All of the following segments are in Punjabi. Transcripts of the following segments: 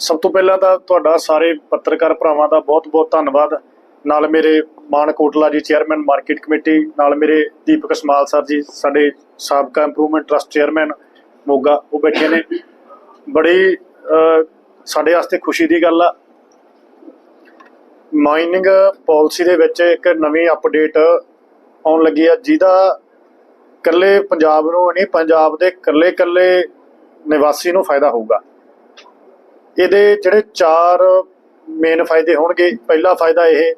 ਸਭ ਤੋਂ ਪਹਿਲਾਂ ਤਾਂ ਤੁਹਾਡਾ ਸਾਰੇ ਪੱਤਰਕਾਰ ਭਰਾਵਾਂ ਦਾ ਬਹੁਤ-ਬਹੁਤ ਧੰਨਵਾਦ। ਨਾਲ ਮੇਰੇ ਮਾਨ ਕੋਟਲਾ ਜੀ ਚੇਅਰਮੈਨ, ਮਾਰਕੀਟ ਕਮੇਟੀ, ਨਾਲ ਮੇਰੇ ਦੀਪਕ ਸਮਾਲ ਸਰ ਜੀ, ਸਾਡੇ ਸਾਬਕਾ ਇੰਪਰੂਵਮੈਂਟ ਟਰਸਟ ਚੇਅਰਮੈਨ ਮੋਗਾ, ਉਹ ਬੈਠੇ ਨੇ। ਬੜੀ ਸਾਡੇ ਵਾਸਤੇ ਖੁਸ਼ੀ ਦੀ ਗੱਲ ਆ। ਮਾਈਨਿੰਗ ਪਾਲਿਸੀ ਦੇ ਵਿੱਚ ਇੱਕ ਨਵੀਂ ਅਪਡੇਟ ਆਉਣ ਲੱਗੀ ਆ, ਜਿਹਦਾ ਕੱਲੇ ਪੰਜਾਬ ਨੂੰ ਨਹੀਂ, ਪੰਜਾਬ ਦੇ ਕੱਲੇ ਕੱਲੇ ਨਿਵਾਸੀ ਨੂੰ ਫਾਇਦਾ ਹੋਊਗਾ। ਇਹਦੇ ਜਿਹੜੇ ਚਾਰ ਮੇਨ ਫਾਇਦੇ ਹੋਣਗੇ, ਪਹਿਲਾ ਫਾਇਦਾ ਇਹ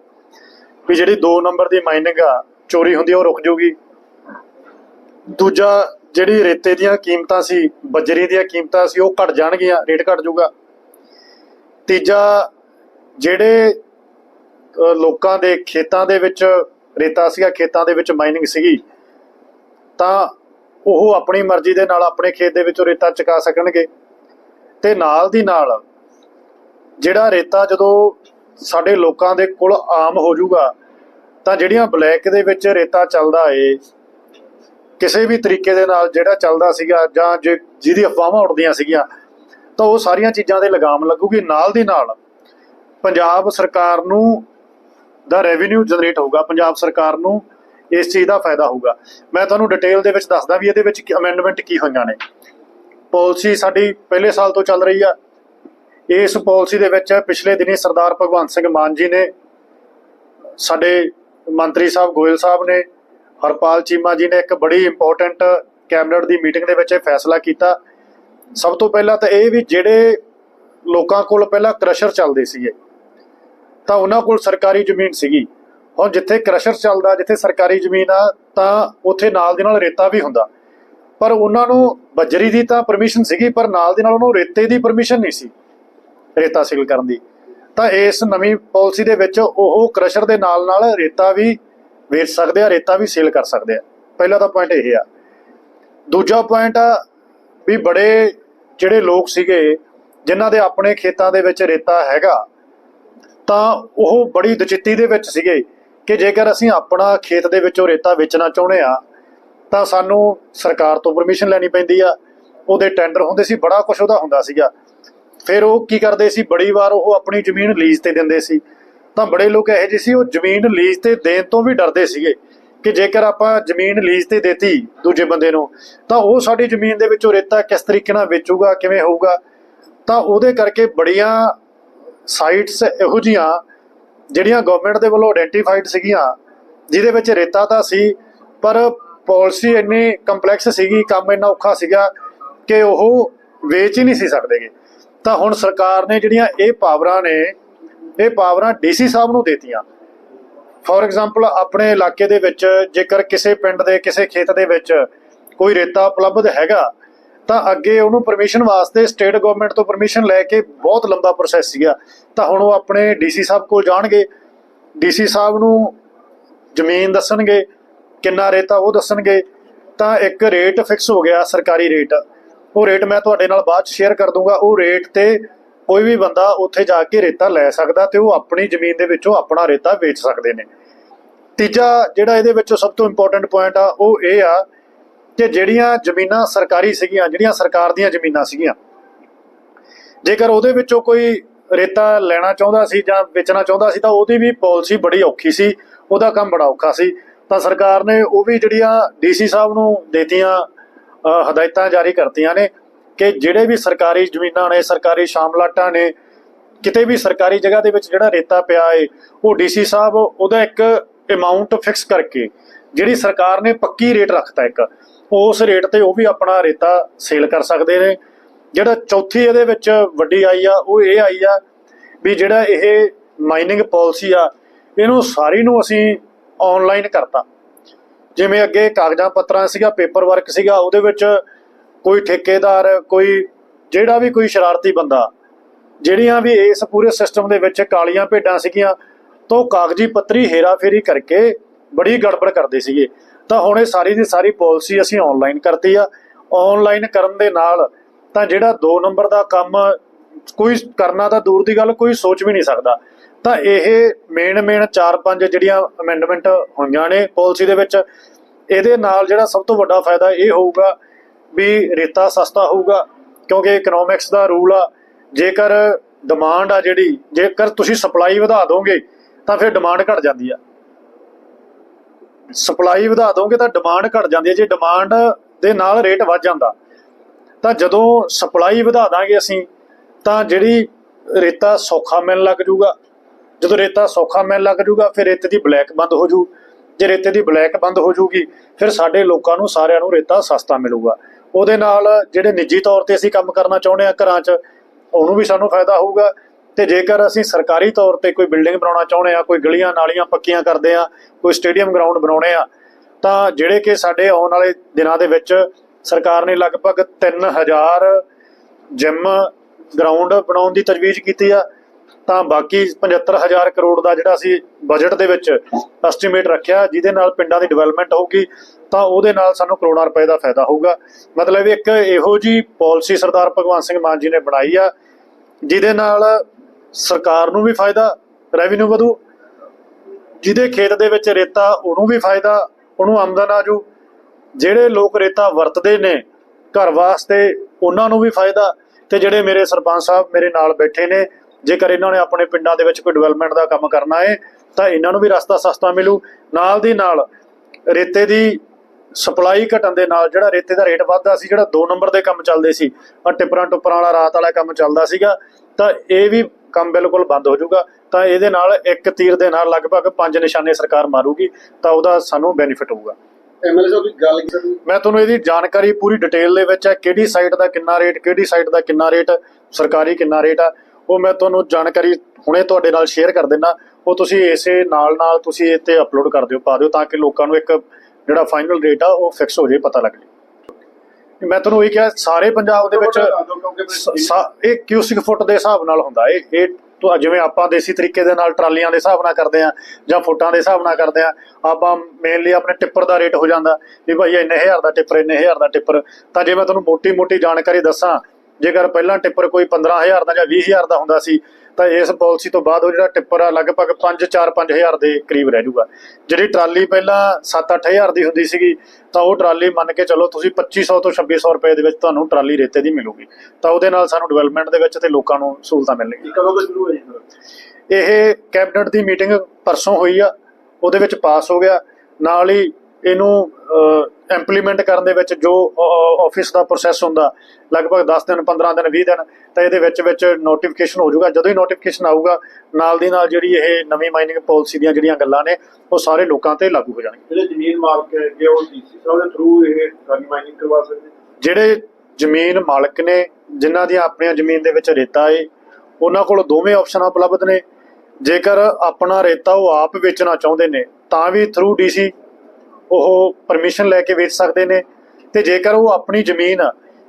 ਵੀ ਜਿਹੜੀ 2 ਨੰਬਰ ਦੀ ਮਾਈਨਿੰਗ ਆ, ਚੋਰੀ ਹੁੰਦੀ ਉਹ ਰੁਕ ਜੂਗੀ ਦੂਜਾ, ਜਿਹੜੀ ਰੇਤੇ ਦੀਆਂ ਕੀਮਤਾਂ ਸੀ, ਬਜਰੀ ਦੀਆਂ ਕੀਮਤਾਂ ਸੀ, ਉਹ ਘਟ ਜਾਣਗੀਆਂ ਰੇਟ ਘਟ ਜਾਊਗਾ। ਤੀਜਾ, ਜਿਹੜੇ ਲੋਕਾਂ ਦੇ ਖੇਤਾਂ ਦੇ ਵਿੱਚ ਰੇਤਾ ਸੀਗਾ, ਖੇਤਾਂ ਦੇ ਵਿੱਚ ਮਾਈਨਿੰਗ ਸੀਗੀ, ਤਾਂ ਉਹ ਆਪਣੀ ਮਰਜ਼ੀ ਦੇ ਨਾਲ ਆਪਣੇ ਖੇਤ ਦੇ ਵਿੱਚੋਂ ਰੇਤਾ ਚੁਕਾ ਸਕਣਗੇ। ਤੇ ਨਾਲ ਦੀ ਨਾਲ ਜਿਹੜਾ ਰੇਤਾ ਜਦੋਂ ਸਾਡੇ ਲੋਕਾਂ ਦੇ ਕੋਲ ਆਮ ਹੋ ਜਾਊਗਾ, ਤਾਂ ਜਿਹੜੀਆਂ ਬਲੈਕ ਦੇ ਵਿੱਚ ਰੇਤਾ ਚੱਲਦਾ ਏ, ਕਿਸੇ ਵੀ ਤਰੀਕੇ ਦੇ ਨਾਲ ਜਿਹੜਾ ਚੱਲਦਾ ਸੀਗਾ ਜਾਂ ਜਿਹਦੀ ਅਫਵਾਹਾਂ ਉੱਡਦੀਆਂ ਸੀਗੀਆਂ, ਤਾਂ ਉਹ ਸਾਰੀਆਂ ਚੀਜ਼ਾਂ ਦੇ ਲਗਾਮ ਲੱਗੂਗੀ। ਨਾਲ ਦੀ ਨਾਲ ਪੰਜਾਬ ਸਰਕਾਰ ਨੂੰ ਦਾ ਰੈਵਨਿਊ ਜਨਰੇਟ ਹੋਊਗਾ, ਪੰਜਾਬ ਸਰਕਾਰ ਨੂੰ ਇਸ ਚੀਜ਼ ਦਾ ਫਾਇਦਾ ਹੋਊਗਾ। ਮੈਂ ਤੁਹਾਨੂੰ ਡਿਟੇਲ ਦੇ ਵਿੱਚ ਦੱਸਦਾ ਵੀ ਇਹਦੇ ਵਿੱਚ ਅਮੈਂਡਮੈਂਟ ਕੀ ਹੋਈਆਂ ਨੇ। ਪਾਲਿਸੀ ਸਾਡੀ ਪਹਿਲੇ ਸਾਲ ਤੋਂ ਚੱਲ ਰਹੀ ਆ। ਇਸ ਪਾਲਿਸੀ ਦੇ ਵਿੱਚ ਪਿਛਲੇ ਦਿਨੀ ਸਰਦਾਰ ਭਗਵੰਤ ਸਿੰਘ ਮਾਨ ਜੀ ਨੇ, ਸਾਡੇ ਮੰਤਰੀ ਸਾਹਿਬ ਗੋਇਲ ਸਾਹਿਬ ਨੇ, ਹਰਪਾਲ ਚੀਮਾ ਜੀ ਨੇ ਇੱਕ ਬੜੀ ਇੰਪੋਰਟੈਂਟ ਕੈਬਨਿਟ ਦੀ ਮੀਟਿੰਗ ਦੇ ਵਿੱਚ ਇਹ ਫੈਸਲਾ ਕੀਤਾ। ਸਭ ਤੋਂ ਪਹਿਲਾਂ ਤਾਂ ਇਹ ਵੀ ਜਿਹੜੇ ਲੋਕਾਂ ਕੋਲ ਪਹਿਲਾਂ ਕ੍ਰਸ਼ਰ ਚੱਲਦੇ ਸੀਗੇ, ਤਾਂ ਉਹਨਾਂ ਕੋਲ ਸਰਕਾਰੀ ਜ਼ਮੀਨ ਸੀਗੀ। ਹੁਣ ਜਿੱਥੇ ਕ੍ਰਸ਼ਰ ਚੱਲਦਾ, ਜਿੱਥੇ ਸਰਕਾਰੀ ਜ਼ਮੀਨ ਆ, ਤਾਂ ਉੱਥੇ ਨਾਲ ਦੇ ਨਾਲ ਰੇਤਾ ਵੀ ਹੁੰਦਾ। ਪਰ ਉਹਨਾਂ ਨੂੰ ਬਜਰੀ ਦੀ ਤਾਂ ਪਰਮਿਸ਼ਨ ਸੀਗੀ, ਪਰ ਨਾਲ ਦੇ ਨਾਲ ਉਹਨੂੰ ਰੇਤੇ ਦੀ ਪਰਮਿਸ਼ਨ ਨਹੀਂ ਸੀ ਰੇਤਾ ਸੀਲ ਕਰਨ ਦੀ। ਤਾਂ ਇਸ ਨਵੀਂ ਪਾਲਿਸੀ ਦੇ ਵਿੱਚ ਉਹ ਕ੍ਰਸ਼ਰ ਦੇ ਨਾਲ ਨਾਲ ਰੇਤਾ ਵੀ ਵੇਚ ਸਕਦੇ ਆ, ਰੇਤਾ ਵੀ ਸੇਲ ਕਰ ਸਕਦੇ ਆ। ਪਹਿਲਾ ਤਾਂ ਪੁਆਇੰਟ ਇਹ ਆ। ਦੂਜਾ ਪੁਆਇੰਟ ਆ ਵੀ ਬੜੇ ਜਿਹੜੇ ਲੋਕ ਸੀਗੇ, ਜਿਨ੍ਹਾਂ ਦੇ ਆਪਣੇ ਖੇਤਾਂ ਦੇ ਵਿੱਚ ਰੇਤਾ ਹੈਗਾ, ਤਾਂ ਉਹ ਬੜੀ ਦੁਚਿੱਤੀ ਦੇ ਵਿੱਚ ਸੀਗੇ ਕਿ ਜੇਕਰ ਅਸੀਂ ਆਪਣਾ ਖੇਤ ਦੇ ਵਿੱਚੋਂ ਰੇਤਾ ਵੇਚਣਾ ਚਾਹੁੰਦੇ ਆ ਤਾਂ ਸਾਨੂੰ ਸਰਕਾਰ ਤੋਂ ਪਰਮਿਸ਼ਨ ਲੈਣੀ ਪੈਂਦੀ ਆ। ਉਹਦੇ ਟੈਂਡਰ ਹੁੰਦੇ ਸੀ, ਬੜਾ ਕੁਝ ਉਹਦਾ ਹੁੰਦਾ ਸੀਗਾ। ਫਿਰ ਉਹ ਕੀ ਕਰਦੇ ਸੀ, ਬੜੀ ਵਾਰ ਉਹ ਆਪਣੀ ਜ਼ਮੀਨ ਲੀਜ਼ ਤੇ ਦਿੰਦੇ ਸੀ। ਤਾਂ ਬੜੇ ਲੋਕ ਇਹੋ ਜਿਹੇ ਸੀ, ਉਹ ਜ਼ਮੀਨ ਲੀਜ਼ ਤੇ ਦੇਣ ਤੋਂ ਵੀ ਡਰਦੇ ਸੀਗੇ ਕਿ ਜੇਕਰ ਆਪਾਂ ਜ਼ਮੀਨ ਲੀਜ਼ ਤੇ ਦੇਤੀ ਦੂਜੇ ਬੰਦੇ ਨੂੰ, ਤਾਂ ਉਹ ਸਾਡੀ ਜ਼ਮੀਨ ਦੇ ਵਿੱਚੋਂ ਰੇਤਾ ਕਿਸ ਤਰੀਕੇ ਨਾਲ ਵੇਚੂਗਾ, ਕਿਵੇਂ ਹੋਊਗਾ। ਤਾਂ ਉਹਦੇ ਕਰਕੇ ਬੜੀਆਂ ਸਾਈਟਸ ਇਹੋ ਜੀਆਂ ਜਿਹੜੀਆਂ ਗਵਰਨਮੈਂਟ ਦੇ ਵੱਲੋਂ ਆਇਡੈਂਟੀਫਾਈਡ ਸੀਗੀਆਂ, ਜਿਹਦੇ ਵਿੱਚ ਰੇਤਾ ਤਾਂ ਸੀ, ਪਰ ਪਾਲਿਸੀ ਇੰਨੀ ਕੰਪਲੈਕਸ ਸੀਗੀ, ਕੰਮ ਇੰਨਾ ਔਖਾ ਸੀਗਾ ਕਿ ਉਹ ਵੇਚ ਹੀ ਨਹੀਂ ਸੀ ਸਕਦੇਗੇ ਤਾਂ ਹੁਣ ਸਰਕਾਰ ਨੇ ਜਿਹੜੀਆਂ ਇਹ ਪਾਵਰਾਂ ਨੇ, ਇਹ ਪਾਵਰਾਂ ਡੀਸੀ ਸਾਹਿਬ ਨੂੰ ਦੇਤੀਆਂ। ਫੋਰ ਐਗਜ਼ਾਮਪਲ ਆਪਣੇ ਇਲਾਕੇ ਦੇ ਵਿੱਚ ਜੇਕਰ ਕਿਸੇ ਪਿੰਡ ਦੇ, ਕਿਸੇ ਖੇਤ ਦੇ ਵਿੱਚ ਕੋਈ ਰੇਤਾ ਉਪਲਬਧ ਹੈਗਾ, ਤਾਂ ਅੱਗੇ ਉਹਨੂੰ ਪਰਮਿਸ਼ਨ ਵਾਸਤੇ ਸਟੇਟ ਗਵਰਨਮੈਂਟ ਤੋਂ ਪਰਮਿਸ਼ਨ ਲੈ ਕੇ ਬਹੁਤ ਲੰਬਾ ਪ੍ਰੋਸੈਸ ਸੀਗਾ। ਤਾਂ ਹੁਣ ਉਹ ਆਪਣੇ ਡੀਸੀ ਸਾਹਿਬ ਕੋਲ ਜਾਣਗੇ। ਡੀਸੀ ਸਾਹਿਬ ਨੂੰ ਜ਼ਮੀਨ ਦੱਸਣਗੇ। ਕਿੰਨਾ ਰੇਤਾ ਉਹ ਦੱਸਣਗੇ। ਤਾਂ ਇੱਕ ਰੇਟ ਫਿਕਸ ਹੋ ਗਿਆ ਸਰਕਾਰੀ ਰੇਟ। ਉਹ ਰੇਟ ਮੈਂ ਤੁਹਾਡੇ ਨਾਲ ਬਾਅਦ ਚ ਸ਼ੇਅਰ ਕਰ ਦੂੰਗਾ। ਉਹ ਰੇਟ ਤੇ ਕੋਈ ਵੀ ਬੰਦਾ ਉੱਥੇ ਜਾ ਕੇ ਰੇਤਾ ਲੈ ਸਕਦਾ ਤੇ ਉਹ ਆਪਣੀ ਜ਼ਮੀਨ ਦੇ ਵਿੱਚੋਂ ਆਪਣਾ ਰੇਤਾ ਵੇਚ ਸਕਦੇ ਨੇ। ਤੀਜਾ ਜਿਹੜਾ ਇਹਦੇ ਵਿੱਚੋਂ ਸਭ ਤੋਂ ਇੰਪੋਰਟੈਂਟ ਪੁਆਇੰਟ ਆ, ਉਹ ਇਹ ਆ ਕਿ ਜਿਹੜੀਆਂ ਜ਼ਮੀਨਾਂ ਸਰਕਾਰੀ ਸੀਗੀਆਂ, ਜਿਹੜੀਆਂ ਸਰਕਾਰ ਦੀਆਂ ਜ਼ਮੀਨਾਂ ਸੀਗੀਆਂ, ਜੇਕਰ ਉਹਦੇ ਵਿੱਚੋਂ ਕੋਈ ਰੇਤਾ ਲੈਣਾ ਚਾਹੁੰਦਾ ਸੀ ਜਾਂ ਵੇਚਣਾ ਚਾਹੁੰਦਾ ਸੀ, ਤਾਂ ਉਹਦੀ ਵੀ ਪਾਲਿਸੀ ਬੜੀ ਔਖੀ ਸੀ, ਉਹਦਾ ਕੰਮ ਬੜਾ ਔਖਾ ਸੀ। ਤਾਂ ਸਰਕਾਰ ਨੇ ਉਹ ਵੀ ਜਿਹੜੀਆਂ ਡੀਸੀ ਸਾਹਿਬ ਨੂੰ ਦੇਤੀਆਂ ਹਦਾਇਤਾਂ ਜਾਰੀ ਕਰਤੀਆਂ ਨੇ ਕਿ ਜਿਹੜੇ ਵੀ ਸਰਕਾਰੀ ਜ਼ਮੀਨਾਂ ਨੇ, ਸਰਕਾਰੀ ਸ਼ਾਮਲਾਟਾਂ ਨੇ, ਕਿਤੇ ਵੀ ਸਰਕਾਰੀ ਜਗ੍ਹਾ ਦੇ ਵਿੱਚ ਜਿਹੜਾ ਰੇਤਾ ਪਿਆ ਏ, ਉਹ ਡੀਸੀ ਸਾਹਿਬ ਉਹਦਾ ਇੱਕ ਅਮਾਉਂਟ ਫਿਕਸ ਕਰਕੇ ਜਿਹੜੀ ਸਰਕਾਰ ਨੇ ਪੱਕੀ ਰੇਟ ਰੱਖਤਾ ਇੱਕ, ਉਸ ਰੇਟ ਤੇ ਉਹ ਵੀ ਆਪਣਾ ਰੇਤਾ ਸੇਲ ਕਰ ਸਕਦੇ ਨੇ। ਜਿਹੜਾ ਚੌਥੀ ਇਹਦੇ ਵਿੱਚ ਵੱਡੀ ਆਈ ਆ, ਉਹ ਇਹ ਆਈ ਆ ਵੀ ਜਿਹੜਾ ਇਹ ਮਾਈਨਿੰਗ ਪਾਲਿਸੀ ਆ, ਇਹਨੂੰ ਸਾਰੀ ਨੂੰ ਅਸੀਂ ਆਨਲਾਈਨ ਕਰਤਾ। ਜਿਵੇਂ ਅੱਗੇ ਕਾਗਜ਼ਾਂ ਪੱਤਰਾਂ ਸੀਗਾ ਪੇਪਰ ਵਰਕ ਸੀਗਾ, ਉਹਦੇ ਵਿੱਚ ਕੋਈ ਠੇਕੇਦਾਰ, ਕੋਈ ਜਿਹੜਾ ਵੀ ਕੋਈ ਸ਼ਰਾਰਤੀ ਬੰਦਾ, ਜਿਹੜੀਆਂ ਵੀ ਇਸ ਪੂਰੇ ਸਿਸਟਮ ਦੇ ਵਿੱਚ ਕਾਲੀਆਂ ਭੇਡਾਂ ਸੀਗੀਆਂ, ਤਾਂ ਉਹ ਕਾਗਜ਼ੀ ਪੱਤਰੀ ਹੇਰਾਫੇਰੀ ਕਰਕੇ ਬੜੀ ਗੜਬੜ ਕਰਦੇ ਸੀਗੇ। ਤਾਂ ਹੁਣ ਇਹ ਸਾਰੀ ਦੀ ਸਾਰੀ ਪਾਲਿਸੀ ਅਸੀਂ ਆਨਲਾਈਨ ਕਰਤੀ ਆ। ਆਨਲਾਈਨ ਕਰਨ ਦੇ ਨਾਲ ਤਾਂ ਜਿਹੜਾ 2 ਨੰਬਰ ਦਾ ਕੰਮ ਕੋਈ ਕਰਨਾ ਤਾਂ ਦੂਰ ਦੀ ਗੱਲ, ਕੋਈ ਸੋਚ ਵੀ ਨਹੀਂ ਸਕਦਾ। ਤਾਂ ਇਹ ਮੇਨ ਮੇਨ 4-5 ਜਿਹੜੀਆਂ ਅਮੈਂਡਮੈਂਟ ਹੋਈਆਂ ਨੇ ਪਾਲਿਸੀ ਦੇ ਵਿੱਚ, ਇਹਦੇ ਨਾਲ ਜਿਹੜਾ ਸਭ ਤੋਂ ਵੱਡਾ ਫਾਇਦਾ ਇਹ ਹੋਊਗਾ ਵੀ ਰੇਤਾ ਸਸਤਾ ਹੋਊਗਾ, ਕਿਉਂਕਿ ਇਕਨੋਮਿਕਸ ਦਾ ਰੂਲ ਆ, ਜੇਕਰ ਡਿਮਾਂਡ ਆ ਜਿਹੜੀ, ਜੇਕਰ ਤੁਸੀਂ ਸਪਲਾਈ ਵਧਾ ਦੋਗੇ, ਤਾਂ ਫਿਰ ਡਿਮਾਂਡ ਘਟ ਜਾਂਦੀ ਆ। ਸਪਲਾਈ ਵਧਾ ਦੋਗੇ ਤਾਂ ਡਿਮਾਂਡ ਘਟ ਜਾਂਦੀ ਹੈ ਜੇ ਡਿਮਾਂਡ ਦੇ ਨਾਲ ਰੇਟ ਵੱਧ ਜਾਂਦਾ। ਤਾਂ ਜਦੋਂ ਸਪਲਾਈ ਵਧਾ ਦਾਂਗੇ ਅਸੀਂ, ਤਾਂ ਜਿਹੜੀ ਰੇਤਾ ਸੌਖਾ ਮਿਲਣ ਲੱਗ ਜੂਗਾ। ਜਦੋਂ ਰੇਤਾ ਸੌਖਾ ਮਿਲਣ ਲੱਗ ਜੂਗਾ, ਫਿਰ ਰੇਤੇ ਦੀ ਬਲੈਕ ਬੰਦ ਹੋ ਜੂ। ਜੇ ਰੇਤੇ ਦੀ ਬਲੈਕ ਬੰਦ ਹੋ ਜੂਗੀ, ਫਿਰ ਸਾਡੇ ਲੋਕਾਂ ਨੂੰ ਸਾਰਿਆਂ ਨੂੰ ਰੇਤਾ ਸਸਤਾ ਮਿਲੂਗਾ। ਉਹਦੇ ਨਾਲ ਜਿਹੜੇ ਨਿੱਜੀ ਤੌਰ ਤੇ ਅਸੀਂ ਕੰਮ ਕਰਨਾ ਚਾਹੁੰਦੇ ਆ ਘਰਾਂ 'ਚ, ਉਹਨੂੰ ਵੀ ਸਾਨੂੰ ਫਾਇਦਾ ਹੋਊਗਾ। ਤੇ ਜੇਕਰ ਅਸੀਂ ਸਰਕਾਰੀ ਤੌਰ ਤੇ ਕੋਈ ਬਿਲਡਿੰਗ ਬਣਾਉਣਾ ਚਾਹੁੰਦੇ ਆ ਕੋਈ ਗਲੀਆਂ ਨਾਲੀਆਂ ਪੱਕੀਆਂ ਕਰਦੇ ਆ ਕੋਈ ਸਟੇਡੀਅਮ ਗਰਾਊਂਡ ਬਣਾਉਣੇ ਆ ਤਾਂ ਜਿਹੜੇ ਕਿ ਸਾਡੇ ਆਉਣ ਵਾਲੇ ਦਿਨਾਂ ਦੇ ਵਿੱਚ ਸਰਕਾਰ ਨੇ ਲਗਭਗ 3000 ਜਿਮ ਗਰਾਊਂਡ ਬਣਾਉਣ ਦੀ ਤਜਵੀਜ਼ ਕੀਤੀ ਆ। ਤਾਂ ਬਾਕੀ 75000 ਕਰੋੜ ਦਾ ਜਿਹੜਾ ਅਸੀਂ ਬਜਟ ਦੇ ਵਿੱਚ ਐਸਟੀਮੇਟ ਰੱਖਿਆ, ਜਿਹਦੇ ਨਾਲ ਪਿੰਡਾਂ ਦੀ ਡਿਵੈਲਪਮੈਂਟ ਹੋਊਗੀ, ਤਾਂ ਉਹਦੇ ਨਾਲ ਸਾਨੂੰ ਕਰੋੜਾਂ ਰੁਪਏ ਦਾ ਫਾਇਦਾ ਹੋਊਗਾ। ਮਤਲਬ ਇੱਕ ਇਹੋ ਜੀ ਪਾਲਿਸੀ ਸਰਦਾਰ ਭਗਵੰਤ ਸਿੰਘ ਮਾਨ ਜੀ ਨੇ ਬਣਾਈ ਆ, ਜਿਹਦੇ ਨਾਲ ਸਰਕਾਰ ਨੂੰ ਵੀ ਫਾਇਦਾ ਰੈਵਨਿਊ ਵਧੂ। ਜਿਹਦੇ ਖੇਤ ਦੇ ਵਿੱਚ ਰੇਤਾ, ਉਹਨੂੰ ਵੀ ਫਾਇਦਾ, ਉਹਨੂੰ ਆਮਦਨ ਆ ਆਜੂ ਜਿਹੜੇ ਲੋਕ ਰੇਤਾ ਵਰਤਦੇ ਨੇ ਘਰ ਵਾਸਤੇ, ਉਹਨਾਂ ਨੂੰ ਵੀ ਫਾਇਦਾ। ਤੇ ਜਿਹੜੇ ਮੇਰੇ ਸਰਪੰਚ ਸਾਹਿਬ ਮੇਰੇ ਨਾਲ ਬੈਠੇ ਨੇ ਜੇਕਰ ਇਹਨਾਂ ਨੇ ਆਪਣੇ ਪਿੰਡਾਂ ਦੇ ਵਿੱਚ ਕੋਈ ਡਿਵੈਲਪਮੈਂਟ ਦਾ ਕੰਮ ਕਰਨਾ ਹੈ ਤਾਂ ਇਹਨਾਂ ਨੂੰ ਵੀ ਰਸਤਾ ਸਸਤਾ ਮਿਲੂ। ਨਾਲ ਦੀ ਨਾਲ ਰੇਤੇ ਦੀ ਸਪਲਾਈ ਘਟਣ ਦੇ ਨਾਲ ਜਿਹੜਾ ਰੇਤੇ ਦਾ ਰੇਟ ਵੱਧਦਾ ਸੀ ਜਿਹੜਾ 2 ਨੰਬਰ ਦੇ ਕੰਮ ਚੱਲਦੇ ਸੀ ਆ ਟਿੱਪਰਾਂ ਟੁੱਪਰਾਂ ਵਾਲਾ ਰਾਤ ਵਾਲਾ ਕੰਮ ਚੱਲਦਾ ਸੀਗਾ ਤਾਂ ਇਹ ਵੀ ਕੰਮ ਬਿਲਕੁਲ ਬੰਦ ਹੋ ਜਾਊਗਾ। ਤਾਂ ਇਹਦੇ ਨਾਲ ਇੱਕ ਤੀਰ ਦੇ ਨਾਲ ਲਗਭਗ ਪੰਜ ਨਿਸ਼ਾਨੇ ਸਰਕਾਰ ਮਾਰੂਗੀ ਤਾਂ ਉਹਦਾ ਸਾਨੂੰ ਬੈਨੀਫਿਟ ਹੋਊਗਾ। ਐਮਐਲਏ ਸਾਹਿਬ ਦੀ ਗੱਲ ਕੀਤੀ। ਮੈਂ ਤੁਹਾਨੂੰ ਇਹਦੀ ਜਾਣਕਾਰੀ ਪੂਰੀ ਡਿਟੇਲ ਦੇ ਵਿੱਚ ਹੈ ਕਿਹੜੀ ਸਾਈਟ ਦਾ ਕਿੰਨਾ ਰੇਟ ਕਿਹੜੀ ਸਾਈਟ ਦਾ ਕਿੰਨਾ ਰੇਟ ਸਰਕਾਰੀ ਕਿੰਨਾ ਰੇਟ ਆ। ਉਹ ਮੈਂ ਤੁਹਾਨੂੰ ਜਾਣਕਾਰੀ ਹੁਣੇ ਤੁਹਾਡੇ ਨਾਲ ਸ਼ੇਅਰ ਕਰ ਦਿੰਦਾ। ਉਹ ਤੁਸੀਂ ਇਸੇ ਨਾਲ ਨਾਲ ਤੁਸੀਂ ਇਹ ਤੇ ਅਪਲੋਡ ਕਰ ਦਿਓ, ਪਾ ਦਿਓ ਤਾਂ ਕਿ ਲੋਕਾਂ ਨੂੰ ਇੱਕ ਜਿਹੜਾ ਫਾਈਨਲ ਰੇਟ ਆ, ਉਹ ਫਿਕਸ ਹੋ ਜੇ ਪਤਾ ਲੱਗ ਜੇ ਮੈਂ ਤੁਹਾਨੂੰ ਇਹ ਕਿਹਾ, ਸਾਰੇ ਪੰਜਾਬ ਦੇ ਵਿੱਚ ਇਹ ਕਿਊਸਿਕ ਫੁੱਟ ਦੇ ਹਿਸਾਬ ਨਾਲ ਹੁੰਦਾ ਇਹ। ਇਹ ਤੋਂ ਜਿਵੇਂ ਆਪਾਂ ਦੇਸੀ ਤਰੀਕੇ ਦੇ ਨਾਲ ਟਰਾਲੀਆਂ ਦੇ ਹਿਸਾਬ ਨਾਲ ਕਰਦੇ ਆ, ਜਾਂ ਫੁੱਟਾਂ ਦੇ ਹਿਸਾਬ ਨਾਲ ਕਰਦੇ ਆ, ਆਪਾਂ ਮੇਨਲੀ ਆਪਣੇ ਟਿੱਪਰ ਦਾ ਰੇਟ ਹੋ ਜਾਂਦਾ। ਵੀ ਭਾਈ ਇੰਨੇ ਹਜ਼ਾਰ ਦਾ ਟਿੱਪਰ, ਇੰਨੇ ਹਜ਼ਾਰ ਦਾ ਟਿੱਪਰ। ਤਾਂ ਜੇ ਮੈਂ ਤੁਹਾਨੂੰ ਮੋਟੀ ਮੋਟੀ ਜਾਣਕਾਰੀ ਦੱਸਾਂ ਜੇਕਰ ਪਹਿਲਾਂ ਟਿੱਪਰ ਕੋਈ 15000 ਦਾ ਜਾਂ 20000 ਦਾ ਹੁੰਦਾ ਸੀ ਤਾਂ ਇਸ ਪਾਲਿਸੀ ਤੋਂ ਬਾਅਦ ਉਹ ਜਿਹੜਾ ਟਿੱਪਰ ਆ ਲਗਭਗ 5 4 5000 ਦੇ ਕਰੀਬ ਰਹਿ ਜਾਊਗਾ। ਜਿਹੜੀ ਟਰਾਲੀ ਪਹਿਲਾਂ 7-8000 ਦੀ ਹੁੰਦੀ ਸੀਗੀ ਤਾਂ ਉਹ ਟਰਾਲੀ ਮੰਨ ਕੇ ਚੱਲੋ ਤੁਸੀਂ 2500 ਤੋਂ 2600 ਰੁਪਏ ਦੇ ਵਿੱਚ ਤੁਹਾਨੂੰ ਟਰਾਲੀ ਰੇਤੇ ਦੀ ਮਿਲੂਗੀ। ਤਾਂ ਉਹਦੇ ਨਾਲ ਸਾਨੂੰ ਡਿਵੈਲਪਮੈਂਟ ਦੇ ਵਿੱਚ ਤੇ ਲੋਕਾਂ ਨੂੰ ਸਹੂਲਤਾਂ ਮਿਲਣਗੀਆਂ। ਕਦੋਂ ਤੋਂ ਸ਼ੁਰੂ ਹੋਈ ਇਹ? ਕੈਬਨਿਟ ਦੀ ਮੀਟਿੰਗ ਪਰਸੋਂ ਹੋਈ ਆ ਉਹਦੇ ਵਿੱਚ ਪਾਸ ਹੋ ਗਿਆ। ਨਾਲ ਹੀ ਇਹਨੂੰ ਇੰਪਲੀਮੈਂਟ ਕਰਨ ਦੇ ਵਿੱਚ ਜੋ ਆਫਿਸ ਦਾ ਪ੍ਰੋਸੈਸ ਹੁੰਦਾ ਲਗਭਗ 10 ਦਿਨ 15 ਦਿਨ 20 ਦਿਨ ਤਾਂ ਇਹਦੇ ਵਿੱਚ ਵਿੱਚ ਨੋਟੀਫਿਕੇਸ਼ਨ ਹੋ ਜਾਊਗਾ। ਜਦੋਂ ਹੀ ਨੋਟੀਫਿਕੇਸ਼ਨ ਆਊਗਾ ਨਾਲ ਦੀ ਨਾਲ ਜਿਹੜੀ ਇਹ ਨਵੀਂ ਮਾਈਨਿੰਗ ਪਾਲਿਸੀ ਦੀਆਂ ਜਿਹੜੀਆਂ ਗੱਲਾਂ ਨੇ ਉਹ ਸਾਰੇ ਲੋਕਾਂ ਤੇ ਲਾਗੂ ਹੋ ਜਾਣਗੀਆਂ। ਜਿਹੜੇ ਜ਼ਮੀਨ ਮਾਲਕ ਹੈਗੇ ਉਹ ਡੀਸੀ ਸਾਹਿਬ ਦੇ ਥਰੂ ਇਹ ਸਾਰੀ ਮਾਈਨਿੰਗ ਕਰਵਾ ਸਕਦੇ ਜਿਹੜੇ ਜ਼ਮੀਨ ਮਾਲਕ ਨੇ ਜਿਨ੍ਹਾਂ ਦੀਆਂ ਆਪਣੀਆਂ ਜ਼ਮੀਨ ਦੇ ਵਿੱਚ ਰੇਤਾ ਏ ਉਹਨਾਂ ਕੋਲ ਦੋਵੇਂ ਆਪਸ਼ਨਾਂ ਉਪਲਬਧ ਨੇ। ਜੇਕਰ ਆਪਣਾ ਰੇਤਾ ਉਹ ਆਪ ਵੇਚਣਾ ਚਾਹੁੰਦੇ ਨੇ ਤਾਂ ਵੀ ਥਰੂ ਡੀਸੀ ਉਹ ਪਰਮਿਸ਼ਨ ਲੈ ਕੇ ਵੇਚ ਸਕਦੇ ਨੇ ਤੇ ਜੇਕਰ ਉਹ ਆਪਣੀ ਜ਼ਮੀਨ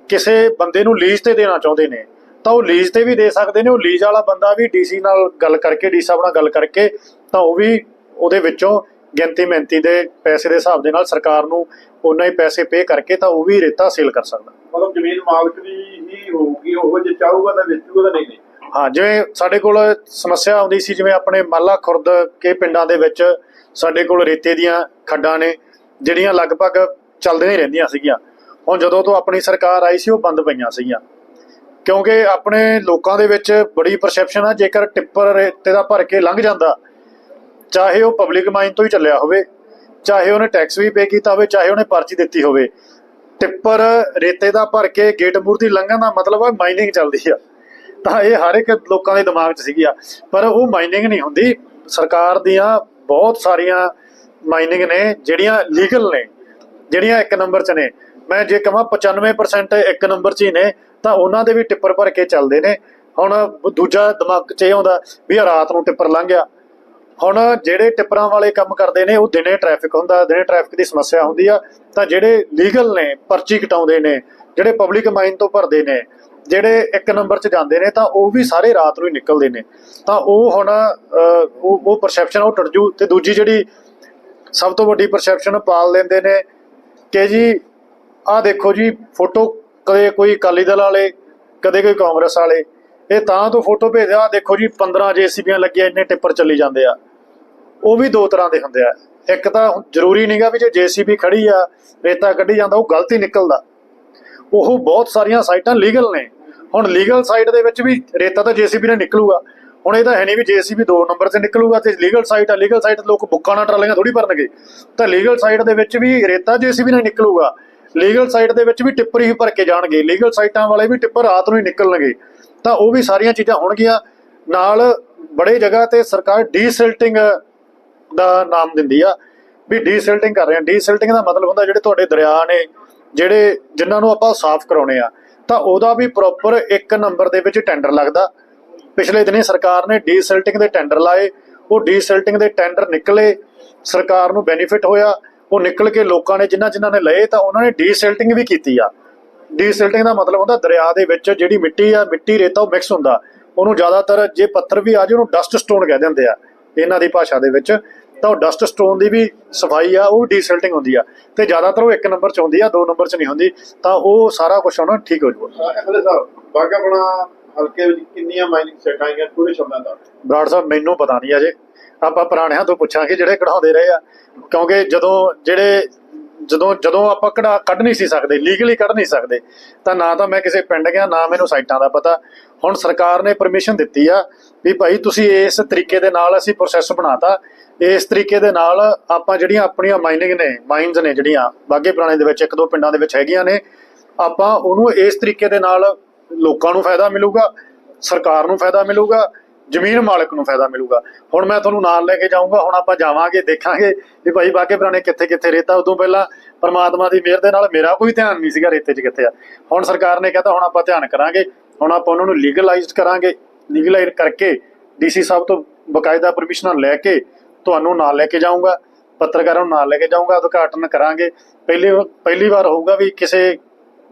ਕਿਸੇ ਬੰਦੇ ਨੂੰ ਲੀਜ਼ ਤੇ ਦੇਣਾ ਚਾਹੁੰਦੇ ਨੇ ਤਾਂ ਉਹ ਲੀਜ਼ ਤੇ ਵੀ ਦੇ ਸਕਦੇ ਨੇ ਉਹ ਲੀਜ਼ ਵਾਲਾ ਬੰਦਾ ਵੀ ਡੀਸੀ ਨਾਲ ਗੱਲ ਕਰਕੇ ਡੀ ਸਾਹਿਬ ਨਾਲ ਗੱਲ ਕਰਕੇ ਤਾਂ ਉਹ ਵੀ ਉਹਦੇ ਵਿੱਚੋਂ ਗਿਣਤੀ ਮਿਹਨਤੀ ਦੇ ਪੈਸੇ ਦੇ ਹਿਸਾਬ ਦੇ ਨਾਲ ਸਰਕਾਰ ਨੂੰ ਉਹਨਾਂ ਹੀ ਪੈਸੇ ਪੇ ਕਰਕੇ ਤਾਂ ਉਹ ਵੀ ਰੇਤਾ ਸੇਲ ਕਰ ਸਕਦਾ। ਮਤਲਬ ਜ਼ਮੀਨ ਮਾਲਕ ਦੀ ਹੀ ਹੋਊਗੀ ਉਹ ਜੇ ਚਾਹੂਗਾ ਤਾਂ ਵੇਚੂਗਾ ਤਾਂ ਨਹੀਂ ਨਹੀਂ। ਹਾਂ ਜਿਵੇਂ ਸਾਡੇ ਕੋਲ ਸਮੱਸਿਆ ਆਉਂਦੀ ਸੀ ਜਿਵੇਂ ਆਪਣੇ ਮਾਲਾ ਖੁਰਦ ਕੇ ਪਿੰਡਾਂ ਦੇ ਵਿੱਚ ਸਾਡੇ ਕੋਲ ਰੇਤੇ ਦੀਆਂ ਖੱਡਾਂ ਨੇ ਜਿਹੜੀਆਂ ਲਗਭਗ ਚੱਲਦੀਆਂ ਹੀ ਰਹਿੰਦੀਆਂ ਸੀਗੀਆਂ। ਹੁਣ ਜਦੋਂ ਤੋਂ ਆਪਣੀ ਸਰਕਾਰ ਆਈ ਸੀ, ਉਹ ਬੰਦ ਪਈਆਂ ਸੀਗੀਆਂ। ਕਿਉਂਕਿ ਆਪਣੇ ਲੋਕਾਂ ਦੇ ਵਿੱਚ ਬੜੀ ਪਰਸੈਪਸ਼ਨ ਆ, ਜੇਕਰ ਟਿੱਪਰ ਰੇਤੇ ਦਾ ਭਰ ਕੇ ਲੰਘ ਜਾਂਦਾ, ਚਾਹੇ ਉਹ ਪਬਲਿਕ ਮਾਈਨ ਤੋਂ ਹੀ ਚੱਲਿਆ ਹੋਵੇ, ਚਾਹੇ ਉਹਨੇ ਟੈਕਸ ਵੀ ਪੇ ਕੀਤਾ ਹੋਵੇ, ਚਾਹੇ ਉਹਨੇ ਪਰਚੀ ਦਿੱਤੀ ਹੋਵੇ, ਟਿੱਪਰ ਰੇਤੇ ਦਾ ਭਰ ਕੇ ਗੇਟ ਮੂਰਤੀ ਲੰਘਣ ਦਾ ਮਤਲਬ ਆ ਮਾਈਨਿੰਗ ਚੱਲਦੀ ਆ। ਤਾਂ ਇਹ ਹਰ ਇੱਕ ਲੋਕਾਂ ਦੇ ਦਿਮਾਗ 'ਚ ਸੀਗੀ ਆ। ਪਰ ਉਹ ਮਾਈਨਿੰਗ ਨਹੀਂ ਹੁੰਦੀ। ਸਰਕਾਰ ਦੀਆਂ ਬਹੁਤ ਸਾਰੀਆਂ ਮਾਈਨਿੰਗ ਨੇ, ਜਿਹੜੀਆਂ ਲੀਗਲ ਨੇ, ਜਿਹੜੀਆਂ ਇੱਕ ਨੰਬਰ 'ਚ ਨੇ। ਮੈਂ ਜੇ ਕਹਾਂ 95% ਇੱਕ ਨੰਬਰ 'ਚ ਹੀ ਨੇ, ਤਾਂ ਉਹਨਾਂ ਦੇ ਵੀ ਟਿੱਪਰ ਭਰ ਕੇ ਚੱਲਦੇ ਨੇ। ਹੁਣ ਦੂਜਾ ਦਿਮਾਗ 'ਚ ਇਹ ਆਉਂਦਾ ਵੀ ਰਾਤ ਨੂੰ ਟਿੱਪਰ ਲੰਘ ਗਿਆ। ਹੁਣ ਜਿਹੜੇ ਟਿੱਪਰਾਂ ਵਾਲੇ ਕੰਮ ਕਰਦੇ ਨੇ, ਉਹ ਦਿਨੇ ਟ੍ਰੈਫਿਕ ਹੁੰਦਾ, ਦਿਨੇ ਟ੍ਰੈਫਿਕ ਦੀ ਸਮੱਸਿਆ ਹੁੰਦੀ ਆ। ਤਾਂ ਜਿਹੜੇ ਲੀਗਲ ਨੇ, ਪਰਚੀ ਕਟਾਉਂਦੇ ਨੇ, ਜਿਹੜੇ ਪਬਲਿਕ ਮਾਈਨ ਤੋਂ ਭਰਦੇ ਨੇ, ਜਿਹੜੇ ਇੱਕ ਨੰਬਰ 'ਚ ਜਾਂਦੇ ਨੇ, ਤਾਂ ਉਹ ਵੀ ਸਾਰੇ ਰਾਤ ਨੂੰ ਹੀ ਨਿਕਲਦੇ ਨੇ। ਤਾਂ ਉਹ ਹੁਣ ਉਹ ਉਹ ਪਰਸੈਪਸ਼ਨ ਉਹ ਟੁੱਟ ਜੂ। ਤੇ ਦੂਜੀ ਜਿਹੜੀ ਸਭ ਤੋਂ ਵੱਡੀ ਪਰਸੈਪਸ਼ਨ ਪਾਲ ਲੈਂਦੇ ਨੇ ਕਿ ਜੀ, ਆਹ ਦੇਖੋ ਜੀ ਫੋਟੋ ਕਦੇ ਕੋਈ ਅਕਾਲੀ ਦਲ ਵਾਲੇ, ਕਦੇ ਕੋਈ ਕਾਂਗਰਸ ਵਾਲੇ, ਇਹ ਤਾਂ ਤੋਂ ਫੋਟੋ ਭੇਜਿਆ ਆਹ ਦੇਖੋ ਜੀ 15 ਜੇਸੀਬੀਆਂ ਲੱਗੀਆਂ, ਇੰਨੇ ਟਿੱਪਰ ਚੱਲੀ ਜਾਂਦੇ ਆ। ਉਹ ਵੀ ਦੋ ਤਰ੍ਹਾਂ ਦੇ ਹੁੰਦੇ ਆ। ਇੱਕ ਤਾਂ ਹੁਣ ਜ਼ਰੂਰੀ ਨਹੀਂਗਾ ਵੀ ਜੇ ਜੇਸੀਬੀ ਖੜੀ ਆ, ਰੇਤਾ ਕੱਢੀ ਜਾਂਦਾ, ਉਹ ਗਲਤੀ ਨਿਕਲਦਾ। ਉਹ ਬਹੁਤ ਸਾਰੀਆਂ ਸਾਈਟਾਂ ਲੀਗਲ ਨੇ। ਹੁਣ ਲੀਗਲ ਸਾਈਟ ਦੇ ਵਿੱਚ ਵੀ ਰੇਤਾ ਤਾਂ ਜੀਸੀਬੀ ਨਾਲ ਨਿਕਲੂਗਾ। ਹੁਣ ਇਹ ਤਾਂ ਹੈ ਨਹੀਂ ਵੀ ਜੀਸੀਬੀ ਦੋ ਨੰਬਰ ਤੇ ਨਿਕਲੂਗਾ ਤੇ ਲੀਗਲ ਸਾਈਟ ਆ ਲੀਗਲ ਸਾਈਟ ਲੋਕ ਬੁੱਕਾਂ ਨਾਲ ਟਰਾਲੀਆਂ ਥੋੜੀ ਭਰਨਗੇ। ਤਾਂ ਲੀਗਲ ਸਾਈਟ ਦੇ ਵਿੱਚ ਵੀ ਰੇਤਾ ਜੀਸੀਬੀ ਨਾਲ ਨਿਕਲੂਗਾ। ਲੀਗਲ ਸਾਈਟ ਦੇ ਵਿੱਚ ਵੀ ਟਿੱਪਰ ਹੀ ਭਰ ਕੇ ਜਾਣਗੇ। ਲੀਗਲ ਸਾਈਟਾਂ ਵਾਲੇ ਵੀ ਟਿੱਪਰ ਰਾਤ ਨੂੰ ਹੀ ਨਿਕਲਣਗੇ। ਤਾਂ ਉਹ ਵੀ ਸਾਰੀਆਂ ਚੀਜ਼ਾਂ ਹੋਣਗੀਆਂ। ਨਾਲ ਬੜੇ ਜਗ੍ਹਾ ਤੇ ਸਰਕਾਰ ਡੀਸਿਲਟਿੰਗ ਦਾ ਨਾਮ ਦਿੰਦੀ ਆ। ਵੀ ਡੀਸਿਲਟਿੰਗ ਕਰ ਰਹੇ ਆ। ਡੀਸਿਲਟਿੰਗ ਦਾ ਮਤਲਬ ਹੁੰਦਾ ਜਿਹੜੇ ਤੁਹਾਡੇ ਦਰਿਆ ਨੇ, ਜਿਹੜੇ ਜਿਨ੍ਹਾਂ ਨੂੰ ਆਪਾਂ ਸਾਫ਼ ਕਰਾਉਣੇ ਆ। ਤਾਂ ਉਹਦਾ ਵੀ ਪ੍ਰੋਪਰ ਇੱਕ ਨੰਬਰ ਦੇ ਵਿੱਚ ਟੈਂਡਰ ਲੱਗਦਾ। ਪਿਛਲੇ ਦਿਨੀ ਸਰਕਾਰ ਨੇ ਡੀਸਿਲਟਿੰਗ ਦੇ ਟੈਂਡਰ ਲਾਏ, ਉਹ ਡੀਸਿਲਟਿੰਗ ਦੇ ਟੈਂਡਰ ਨਿਕਲੇ, ਸਰਕਾਰ ਨੂੰ ਬੈਨੀਫਿਟ ਹੋਇਆ, ਉਹ ਨਿਕਲ ਕੇ ਲੋਕਾਂ ਨੇ ਜਿਨ੍ਹਾਂ ਜਿਨ੍ਹਾਂ ਨੇ ਲਏ ਤਾਂ ਉਹਨਾਂ ਨੇ ਡੀਸਿਲਟਿੰਗ ਵੀ ਕੀਤੀ ਆ। ਡੀਸਿਲਟਿੰਗ ਦਾ ਮਤਲਬ ਹੁੰਦਾ ਦਰਿਆ ਦੇ ਵਿੱਚ ਜਿਹੜੀ ਮਿੱਟੀ ਆ, ਮਿੱਟੀ ਰੇਤਾ ਉਹ ਮਿਕਸ ਹੁੰਦਾ। ਉਹਨੂੰ ਜ਼ਿਆਦਾਤਰ ਜੇ ਪੱਥਰ ਵੀ ਆ ਜੇ ਉਹਨੂੰ ਡਸਟ ਸਟੋਨ ਕਹਿ ਦਿੰਦੇ ਆ, ਇਹਨਾਂ ਦੀ ਭਾਸ਼ਾ ਦੇ ਵਿੱਚ। ਤਾਂ ਉਹ ਡਸਟ ਸਟੋਨ ਦੀ ਵੀ ਸਫ਼ਾਈ ਆ, ਉਹ ਡੀਸਿਲਟਿੰਗ ਹੁੰਦੀ ਆ। ਤੇ ਜ਼ਿਆਦਾਤਰ ਉਹ ਇੱਕ ਨੰਬਰ 'ਚ ਹੁੰਦੀ ਆ, ਦੋ ਨੰਬਰ 'ਚ ਨਹੀਂ ਹੁੰਦੀ। ਤਾਂ ਉਹ ਸਾਰਾ ਕੁਝ ਉਹਨਾਂ ਠੀਕ ਹੋ ਜਾਊਗਾ। ਐਮਐਲਏ ਸਾਹਿਬ ਬਾਗਾ ਬਣਾ ਹਲਕੇ ਵਿੱਚ ਕਿੰਨੀਆਂ ਮਾਈਨਿੰਗ ਸੈਟਾਂ ਆਈਆਂ ਥੋੜੇ ਸ਼ਬਦਾਂ ਦਾ ਬਰਾੜ ਸਾਹਿਬ, ਮੈਨੂੰ ਪਤਾ ਨਹੀਂ ਅਜੇ। ਆਪਾਂ ਪੁਰਾਣਿਆਂ ਤੋਂ ਪੁੱਛਾਂਗੇ ਜਿਹੜੇ ਕਢਾਉਂਦੇ ਰਹੇ ਆ। ਕਿਉਂਕਿ ਜਦੋਂ ਜਿਹੜੇ, ਜਦੋਂ ਜਦੋਂ ਆਪਾਂ ਕਢਾ ਕੱਢ ਨਹੀਂ ਸੀ ਸਕਦੇ ਲੀਗਲੀ ਕੱਢ ਨਹੀਂ ਸਕਦੇ, ਤਾਂ ਨਾ ਤਾਂ ਮੈਂ ਕਿਸੇ ਪਿੰਡ ਗਿਆ, ਨਾ ਮੈਨੂੰ ਸਾਈਟਾਂ ਦਾ ਪਤਾ। ਹੁਣ ਸਰਕਾਰ ਨੇ ਪਰਮਿਸ਼ਨ ਦਿੱਤੀ ਆ ਵੀ ਭਾਈ ਤੁਸੀਂ ਇਸ ਤਰੀਕੇ ਦੇ ਨਾਲ ਅਸੀਂ ਪ੍ਰੋਸੈਸ ਬਣਾਤਾ। ਇਸ ਤਰੀਕੇ ਦੇ ਨਾਲ ਆਪਾਂ ਜਿਹੜੀਆਂ ਆਪਣੀਆਂ ਮਾਈਨਿੰਗ ਨੇ ਮਾਈਨਸ ਨੇ ਜਿਹੜੀਆਂ, ਬਾਗੇ ਪੁਰਾਣੇ ਦੇ ਵਿੱਚ ਇੱਕ ਦੋ ਪਿੰਡਾਂ ਦੇ ਵਿੱਚ ਹੈਗੀਆਂ ਨੇ, ਆਪਾਂ ਉਹਨੂੰ ਇਸ ਤਰੀਕੇ ਦੇ ਨਾਲ ਲੋਕਾਂ ਨੂੰ ਫਾਇਦਾ ਮਿਲੂਗਾ, ਸਰਕਾਰ ਨੂੰ ਫਾਇਦਾ ਮਿਲੂਗਾ, ਜ਼ਮੀਨ ਮਾਲਕ ਨੂੰ ਫਾਇਦਾ ਮਿਲੂਗਾ। ਹੁਣ ਮੈਂ ਤੁਹਾਨੂੰ ਨਾਲ ਲੈ ਕੇ ਜਾਊਂਗਾ, ਹੁਣ ਆਪਾਂ ਜਾਵਾਂਗੇ, ਦੇਖਾਂਗੇ ਵੀ ਭਾਈ ਬਾਗੇ ਪੁਰਾਣੇ ਕਿੱਥੇ ਕਿੱਥੇ ਰੇਤਾ ਉਦੋਂ ਪਹਿਲਾਂ ਪਰਮਾਤਮਾ ਦੀ ਮਿਹਰ ਦੇ ਨਾਲ ਮੇਰਾ ਕੋਈ ਧਿਆਨ ਨਹੀਂ ਸੀਗਾ ਰੇਤੇ 'ਚ ਕਿੱਥੇ ਆ। ਹੁਣ ਸਰਕਾਰ ਨੇ ਕਹਿੰਦਾ ਹੁਣ ਆਪਾਂ ਧਿਆਨ ਕਰਾਂਗੇ, ਹੁਣ ਆਪਾਂ ਉਹਨਾਂ ਨੂੰ ਲੀਗਲਾਈਜ਼ਡ ਕਰਾਂਗੇ ਲੀਗਲਾਈਜ਼ ਕਰਕੇ ਡੀਸੀ ਸਾਹਿਬ ਤੋਂ ਬਕਾਇਦਾ ਪਰਮਿਸ਼ਨਾਂ ਲੈ ਕੇ ਤੁਹਾਨੂੰ ਨਾਲ ਲੈ ਕੇ ਜਾਊਂਗਾ, ਪੱਤਰਕਾਰਾਂ ਨੂੰ ਨਾਲ ਲੈ ਕੇ ਜਾਊਂਗਾ, ਉਦਘਾਟਨ ਕਰਾਂਗੇ। ਪਹਿਲੀ ਪਹਿਲੀ ਵਾਰ ਹੋਊਗਾ ਵੀ ਕਿਸੇ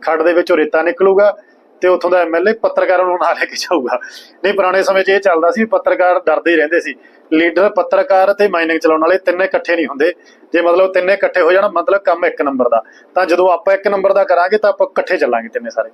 ਖੱਡ ਦੇ ਵਿੱਚੋਂ ਰੇਤਾ ਨਿਕਲੂਗਾ ਤੇ ਉੱਥੋਂ ਦਾ ਐਮਐਲਏ ਪੱਤਰਕਾਰਾਂ ਨੂੰ ਨਾਲ ਲੈ ਕੇ ਜਾਊਗਾ। ਨਹੀਂ, ਪੁਰਾਣੇ ਸਮੇਂ 'ਚ ਇਹ ਚੱਲਦਾ ਸੀ ਪੱਤਰਕਾਰ ਡਰਦੇ ਹੀ ਰਹਿੰਦੇ ਸੀ। ਲੀਡਰ, ਪੱਤਰਕਾਰ ਤੇ ਮਾਈਨਿੰਗ ਚਲਾਉਣ ਵਾਲੇ ਤਿੰਨੇ ਇਕੱਠੇ ਨਹੀਂ ਹੁੰਦੇ। ਜੇ ਮਤਲਬ ਤਿੰਨੇ ਇਕੱਠੇ ਹੋ ਜਾਣ, ਮਤਲਬ ਕੰਮ ਇੱਕ ਨੰਬਰ ਦਾ। ਤਾਂ ਜਦੋਂ ਆਪਾਂ ਇੱਕ ਨੰਬਰ ਦਾ ਕਰਾਂਗੇ ਤਾਂ ਆਪਾਂ ਇਕੱਠੇ ਚੱਲਾਂਗੇ ਤਿੰਨੇ ਸਾਰੇ।